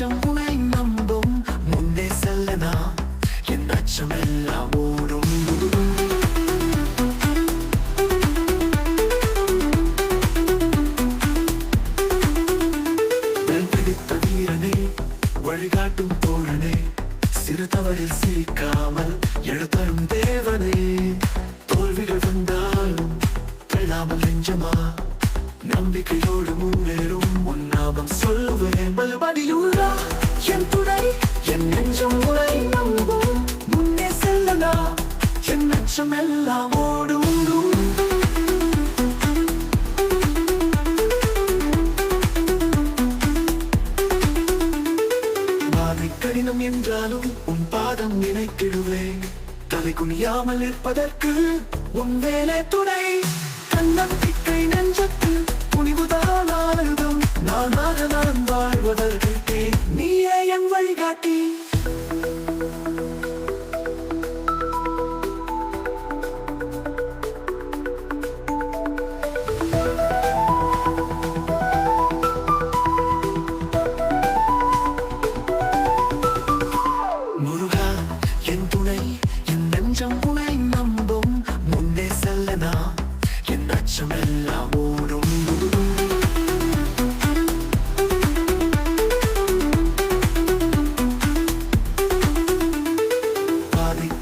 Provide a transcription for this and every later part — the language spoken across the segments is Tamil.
கொஞ்சம் உனை நம்பும் முன்னே செல்லனா என் அச்சமெல்லாம் ஓடும் வழிகாட்டும் தோழனே சிறு தவறில் சிரிக்காமல் எழுத்தரும் தேவனே தோல்விகள் வந்தாலும் பெல்லாமல் நெஞ்சமா நம்பிக்கையோடு முன்னேறும் என் நெஞ்சம் எல்லாம் ஓடும் கடினம் என்றாலும் உன் பாதம் நினைத்திடுவேன் தலை குனியாமல் இருப்பதற்கு உன் வேலை துணை. தன்னம்பிக்கை நெஞ்சத்தில் துணிவுதான் ஆனதும் நானாக நான் வாழ்வதற்கு நீயே என் வழிகாட்டி.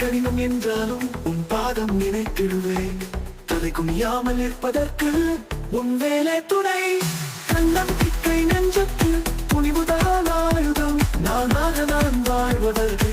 கடினம் என்றாலும் உன் பாதம் நினைத்திடுவேன். தலை குனியாமல் இருப்பதற்கு உன் வேலை துணை. தன்னம்பிக்கை நெஞ்சத்தில் துணிவுதான் ஆயுதம். நானாக நான் வாழ்வதற்கு